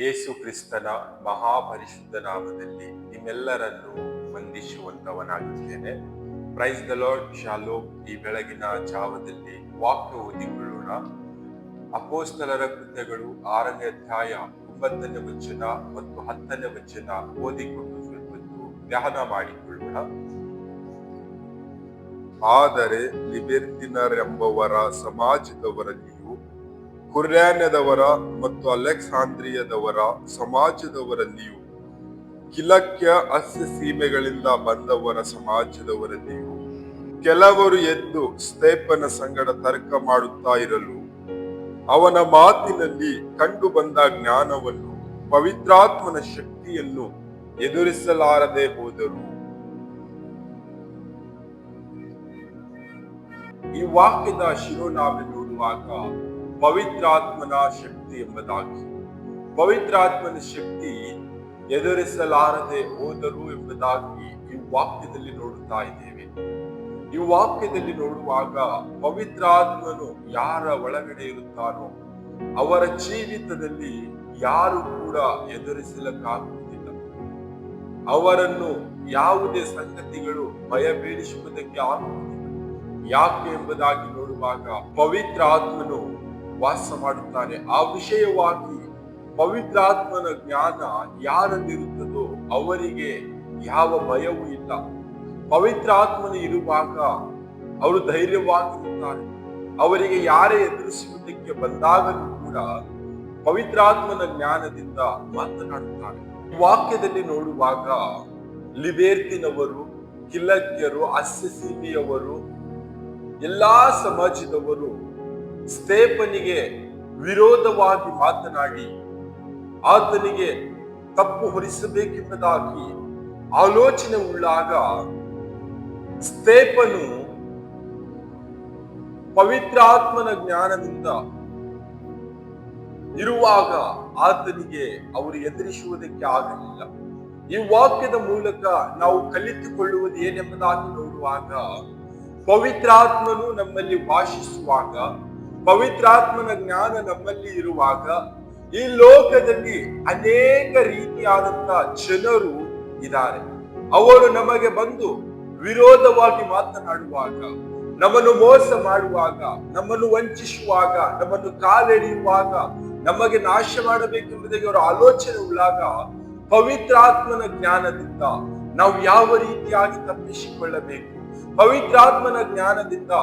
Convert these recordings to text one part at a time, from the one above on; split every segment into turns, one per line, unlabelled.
ಯೇಸು ಕ್ರಿಸ್ತನ ಮಹಾಪರಿಶುದ್ಧ ನಾಮದಲ್ಲಿ ನಿಮ್ಮೆಲ್ಲರನ್ನು ವಂದಿಸುವಂತವನಾಗಿದ್ದೇನೆ. ಪ್ರೈಸ್ ದ ಲಾರ್ಡ್ ಶಾಲೋ ಈ ಬೆಳಗಿನ ಜಾವದಲ್ಲಿ ವಾಕ್ಯ ಓದಿಕೊಳ್ಳೋಣ. ಅಪೋಸ್ತಲರ ಕೃತ್ಯಗಳು ಆರನೇ ಅಧ್ಯಾಯ ಒಂಬತ್ತನೇ ವಚನ ಮತ್ತು ಹತ್ತನೇ ವಚನ ಓದಿಕೊಂಡು ಸ್ವಲ್ಪ ಹೊತ್ತು ಧ್ಯಾನ ಮಾಡಿಕೊಳ್ಳೋಣ. ಆದರೆ ಲಿಬೆರ್ತಿನರೆಂಬವರ ಸಮಾಜದವರಲ್ಲಿಯೂ ಕುರ್ಯಾನ್ಯದವರ ಮತ್ತು ಅಲೆಕ್ಸಾಂದ್ರಿಯದವರ ಸಮಾಜದವರಲ್ಲಿಯೂ, ಕಿಲಕ್ಯ ಅಸ್ಯ ಸೀಮೆಗಳಿಂದ ಬಂದವರ ಸಮಾಜದವರಲ್ಲಿಯೂ, ಕೆಲವರು ಎದ್ದು ಸ್ತೇಪನ ಸಂಗಡ ತರ್ಕ ಮಾಡುತ್ತಾ ಇರಲು, ಅವನ ಮಾತಿನಲ್ಲಿ ಕಂಡು ಬಂದ ಜ್ಞಾನವನ್ನು, ಪವಿತ್ರಾತ್ಮನ ಶಕ್ತಿಯನ್ನು ಎದುರಿಸಲಾರದೆ ಹೋದರು. ಈ ವಾಕ್ಯದ ಶಿರೋನಾಮೆ ನೋಡುವಾಗ ಪವಿತ್ರಾತ್ಮನ ಶಕ್ತಿ ಎಂಬುದಾಗಿ. ಪವಿತ್ರಾತ್ಮನ ಶಕ್ತಿ ಎದುರಿಸಲಾರದೆ ಹೋದರು ಎಂಬುದಾಗಿ ಈ ವಾಕ್ಯದಲ್ಲಿ ನೋಡುತ್ತಾ ಇದ್ದೇವೆ. ಈ ವಾಕ್ಯದಲ್ಲಿ ನೋಡುವಾಗ ಪವಿತ್ರಾತ್ಮನು ಯಾರ ಒಳಗಡೆ ಇರುತ್ತಾನೋ, ಅವರ ಜೀವಿತದಲ್ಲಿ ಯಾರು ಕೂಡ ಎದುರಿಸಲಕ್ಕಾಗುವುದಿಲ್ಲ. ಅವರನ್ನು ಯಾವುದೇ ಸಂಗತಿಗಳು ಭಯ ಬೀಳಿಸುವುದಕ್ಕೆ ಆಗುವುದಿಲ್ಲ. ಯಾಕೆ ಎಂಬುದಾಗಿ ನೋಡುವಾಗ ಪವಿತ್ರ ಆತ್ಮನು ವಾಸ ಮಾಡುತ್ತಾನೆ. ಆ ವಿಷಯವಾಗಿ ಪವಿತ್ರಾತ್ಮನ ಜ್ಞಾನ ಯಾರಲ್ಲಿರುತ್ತದೋ ಅವರಿಗೆ ಯಾವ ಭಯವೂ ಇಲ್ಲ. ಪವಿತ್ರ ಆತ್ಮನು ಇರುವಾಗ ಅವರು ಧೈರ್ಯವಾಗಿರುತ್ತಾರೆ. ಅವರಿಗೆ ಯಾರೇ ಎದುರಿಸುವುದಕ್ಕೆ ಬಂದಾಗಲೂ ಕೂಡ ಪವಿತ್ರಾತ್ಮನ ಜ್ಞಾನದಿಂದ ಮಾತನಾಡುತ್ತಾರೆ. ವಾಕ್ಯದಲ್ಲಿ ನೋಡುವಾಗ ಲಿಬೇರ್ತಿನವರು, ಕಿಲಕ್ಯರು ಅಸ್ಯಸೀಮಿಯವರು ಎಲ್ಲಾ ಸಮಾಜದವರು ಸ್ತೇಪನಿಗೆ ವಿರೋಧವಾಗಿ ಮಾತನಾಡಿ, ಆತನಿಗೆ ತಪ್ಪು ಹೊರಿಸಬೇಕೆಂಬುದಾಗಿ ಆಲೋಚನೆ ಉಳ್ಳಾಗ ಸ್ತೇಪನು ಪವಿತ್ರಾತ್ಮನ ಜ್ಞಾನದಿಂದ ಇರುವಾಗ ಆತನಿಗೆ ಅವರು ಎದುರಿಸುವುದಕ್ಕೆ ಆಗಲಿಲ್ಲ. ಈ ವಾಕ್ಯದ ಮೂಲಕ ನಾವು ಕಲಿತುಕೊಳ್ಳುವುದು ಏನೆಂಬುದಾಗಿ ನೋಡುವಾಗ ಪವಿತ್ರಾತ್ಮನು ನಮ್ಮಲ್ಲಿ ವಾಸಿಸುವಾಗ ಪವಿತ್ರಾತ್ಮನ ಜ್ಞಾನ ನಮ್ಮಲ್ಲಿ ಇರುವಾಗ ಈ ಲೋಕದಲ್ಲಿ ಅನೇಕ ರೀತಿಯಾದಂತ ಜನರು ಇದ್ದಾರೆ. ಅವರು ನಮಗೆ ಬಂದು ವಿರೋಧವಾಗಿ ಮಾತನಾಡುವಾಗ, ನಮ್ಮನ್ನು ಮೋಸ ಮಾಡುವಾಗ, ನಮ್ಮನ್ನು ವಂಚಿಸುವಾಗ, ನಮ್ಮನ್ನು ಕಾಲೆಳೆಯುವಾಗ, ನಮಗೆ ನಾಶ ಮಾಡಬೇಕೆಂಬುದಾಗಿ ಅವರ ಆಲೋಚನೆ ಉಳ್ಳಾಗ ಪವಿತ್ರಾತ್ಮನ ಜ್ಞಾನದಿಂದ ನಾವು ಯಾವ ರೀತಿಯಾಗಿ ತಪ್ಪಿಸಿಕೊಳ್ಳಬೇಕು? ಪವಿತ್ರಾತ್ಮನ ಜ್ಞಾನದಿಂದ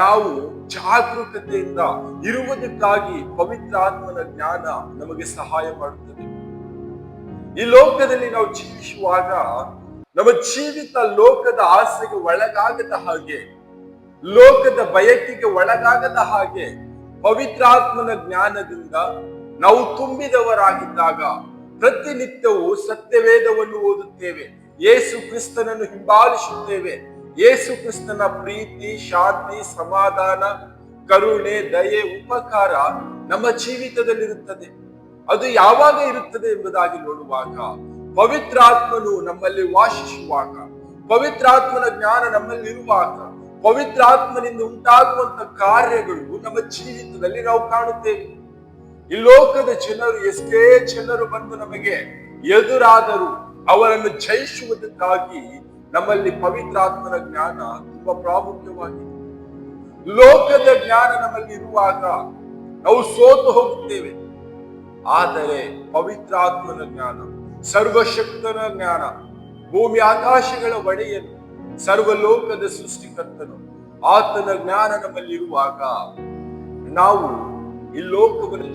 ನಾವು ಜಾಗರೂಕತೆಯಿಂದ ಇರುವುದಕ್ಕಾಗಿ ಪವಿತ್ರಾತ್ಮನ ಜ್ಞಾನ ನಮಗೆ ಸಹಾಯ ಮಾಡುತ್ತದೆ. ಈ ಲೋಕದಲ್ಲಿ ನಾವು ಜೀವಿಸುವಾಗ ನಮ್ಮ ಜೀವಿತ ಲೋಕದ ಆಸೆಗೆ ಒಳಗಾಗದ ಹಾಗೆ, ಲೋಕದ ಬಯಕೆಗೆ ಒಳಗಾಗದ ಹಾಗೆ ಪವಿತ್ರಾತ್ಮನ ಜ್ಞಾನದಿಂದ ನಾವು ತುಂಬಿದವರಾಗಿದ್ದಾಗ ಪ್ರತಿನಿತ್ಯವೂ ಸತ್ಯವೇದವನ್ನು ಓದುತ್ತೇವೆ, ಯೇಸು ಕ್ರಿಸ್ತನನ್ನು ಹಿಂಬಾಲಿಸುತ್ತೇವೆ ಯೇಸು ಕ್ರಿಸ್ತನ ಪ್ರೀತಿ, ಶಾಂತಿ, ಸಮಾಧಾನ, ಕರುಣೆ, ದಯೆ, ಉಪಕಾರ ನಮ್ಮ ಜೀವಿತದಲ್ಲಿರುತ್ತದೆ. ಅದು ಯಾವಾಗ ಇರುತ್ತದೆ ಎಂಬುದಾಗಿ ನೋಡುವಾಗ, ಪವಿತ್ರಾತ್ಮನು ನಮ್ಮಲ್ಲಿ ವಾಸಿಸುವಾಗ, ಪವಿತ್ರಾತ್ಮನ ಜ್ಞಾನ ನಮ್ಮಲ್ಲಿ ಇರುವಾಗ, ಪವಿತ್ರಾತ್ಮನಿಂದ ಉಂಟಾಗುವಂತ ಕಾರ್ಯಗಳು ನಮ್ಮ ಜೀವಿತದಲ್ಲಿ ನಾವು ಕಾಣುತ್ತೇವೆ. ಈ ಲೋಕದ ಜನರು, ಎಷ್ಟೇ ಜನರು ಬಂದು ನಮಗೆ ಎದುರಾದರೂ ಅವರನ್ನು ಜಯಿಸುವುದಕ್ಕಾಗಿ ನಮ್ಮಲ್ಲಿ ಪವಿತ್ರಾತ್ಮನ ಜ್ಞಾನ ತುಂಬಾ ಪ್ರಾಮುಖ್ಯವಾಗಿದೆ. ಲೋಕದ ಜ್ಞಾನ ನಮ್ಮಲ್ಲಿ ಇರುವಾಗ ನಾವು ಸೋತು ಹೋಗುತ್ತೇವೆ. ಆದರೆ ಪವಿತ್ರಾತ್ಮನ ಜ್ಞಾನ, ಸರ್ವಶಕ್ತನ ಜ್ಞಾನ, ಭೂಮಿ ಆಕಾಶಗಳ ಒಡೆಯನು, ಸರ್ವಲೋಕದ ಸೃಷ್ಟಿಕರ್ತನು, ಆತನ ಜ್ಞಾನ ನಮ್ಮಲ್ಲಿ ಇರುವಾಗ ನಾವು ಈ ಲೋಕವನ್ನು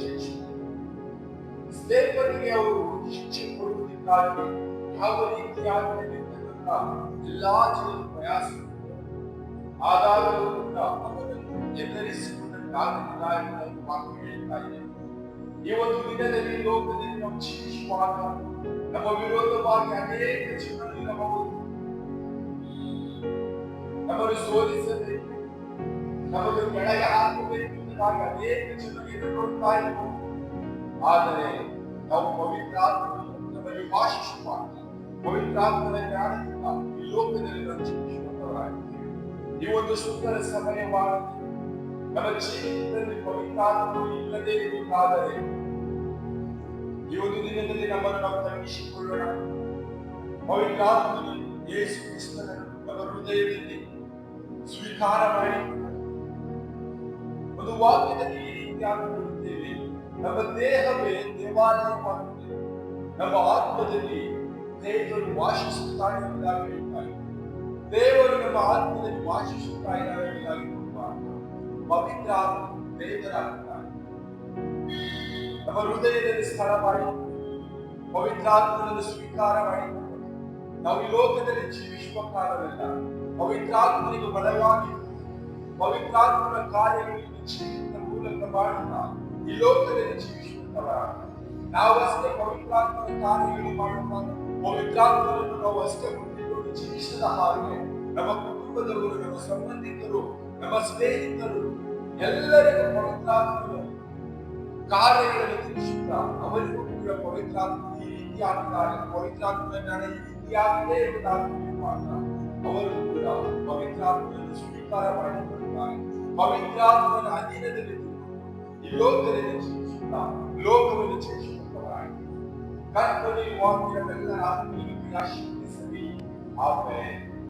ಸ್ನೇಹಿತರಿಗೆ ಅವರು ಶಿಕ್ಷೆ ಯಾವ ರೀತಿಯಾಗಿ ಎಲ್ಲಾ ಜನರು ಪ್ರಯಾಸ ಆದಾಗಲೂ ಕೂಡ ಅವರನ್ನು ಎದುರಿಸುವುದಕ್ಕಾಗಲಿಲ್ಲ ಎಂದು ವಾಕ್ಯ ಹೇಳ್ತಾ ಇದೆ ಈ ಒಂದು ದಿನದಲ್ಲಿ ಲೋಕದಲ್ಲಿ ನಾವು ಜೀವಿಸುವಾಗ ನಮ್ಮ ವಿರೋಧವಾಗಿ ಅನೇಕ ಜನರು ಇರಬಹುದು ನಮ್ಮನ್ನು ಸೋಲಿಸಬೇಕು ನಮ್ಮನ್ನು ಕೆಳಗೆ ಹಾಕಬೇಕು ಎಂಬುದಾಗಿ ಅನೇಕ ಜನರು ಎದುರುಕೊಳ್ತಾ ಇರಬಹುದು ಆದರೆ ನಾವು ಪವಿತ್ರಾತ್ಮನು ನಮ್ಮಲ್ಲಿ ವಾಸಿಸುವಾಗ ಪವಿತ್ರಾತ್ಮನ ಈ ಲೋಕದಲ್ಲಿ ನಾವು ಈ ಒಂದು ಸುಂದರ ಸಮಯವಾಗಿದೆ ನಮ್ಮ ಜೀವಿತದಲ್ಲಿ ಪವಿತ್ರಾತ್ಮನು ಇಲ್ಲದೆ ಇರುವುದಾದರೆ ಈ ಒಂದು ದಿನದಲ್ಲಿ ನಮ್ಮನ್ನು ನಾವು ತಗ್ಗಿಸಿಕೊಳ್ಳೋಣ ಪವಿತ್ರಾತ್ಮನು ಯೇಸು ಕ್ರಿಸ್ತನನ್ನು ನಮ್ಮ ಹೃದಯದಲ್ಲಿ ಸ್ವೀಕಾರ ಮಾಡಿ ಒಂದು ವಾಕ್ಯದಲ್ಲಿ ಈ ರೀತಿಯಾಗಿ ನೋಡುತ್ತೇವೆ ನಮ್ಮ ದೇಹವೇ ದೇವಾಲಯವಾಗುತ್ತದೆ ನಮ್ಮ ಆತ್ಮದಲ್ಲಿ ದೇವರು ವಾಸಿಸುತ್ತಾ ಹೇಳ್ತಾರೆ ದೇವರು ನಮ್ಮ ಆತ್ಮದಲ್ಲಿ ವಾಸಿಸುತ್ತಾ ನೋಡುವಾಗ ಪವಿತ್ರ ಆತ್ಮ ನಮ್ಮ ಹೃದಯದಲ್ಲಿ ಸ್ಥಳ ಮಾಡಿ ಪವಿತ್ರಾತ್ಮನನ್ನು ಸ್ವೀಕಾರ ಮಾಡಿ ನಾವು ಈ ಲೋಕದಲ್ಲಿ ಜೀವಿಸುವ ಕಾಲವೆಲ್ಲ ಪವಿತ್ರಾತ್ಮನಿಗೆ ಬಲವಾಗಿ ಪವಿತ್ರಾತ್ಮನ ಕಾರ್ಯಗಳಿಗೆ ಜೀವಿತ ಮೂಲಕ ಮಾಡುತ್ತಾ ಈ ಲೋಕದಲ್ಲಿ ಜೀವಿಸುತ್ತವರ ನಾವಷ್ಟೇ ಪವಿತ್ರಾತ್ಮನ ಕಾರ್ಯಗಳು ಮಾಡುತ್ತಾ ಪವಿತ್ರಾತ್ಮನನ್ನು ನಾವು ಅಷ್ಟೇ ಹೊಂದಿಕೊಂಡು ಜೀವಿಸದ ಹಾಗೆ ನಮ್ಮ ಕುಟುಂಬದವರು ನಮ್ಮ ಸಂಬಂಧಿಕರು ನಮ್ಮ ಸ್ನೇಹಿತರು ಎಲ್ಲರಿಗೂ ಪವಿತ್ರಾತ್ಮನು ಕಾರ್ಯಗಳನ್ನು ತಿಳಿಸುತ್ತಾ ಅವರಿಗೂ ಕೂಡ ಪವಿತ್ರಾತ್ಮ ಈ ರೀತಿಯಾಗಿದ್ದಾರೆ ಪವಿತ್ರಾತ್ಮನ ಜ್ಞಾನ ಈ ರೀತಿಯಾಗಿದೆ ಎಂಬುದಾಗಿ ತಿಳಿಯುವಾಗ ಅವರು ಕೂಡ ಪವಿತ್ರಾತ್ಮನನ್ನು ಸ್ವೀಕಾರ ಮಾಡಿಕೊಳ್ಳುತ್ತಾರೆ ಪವಿತ್ರಾತ್ಮನ ಅಧೀನದಲ್ಲಿ ಈ ಲೋಕದಲ್ಲಿ ಜೀವಿಸುತ್ತಾ ಲೋಕವನ್ನು God, what do you want? You to this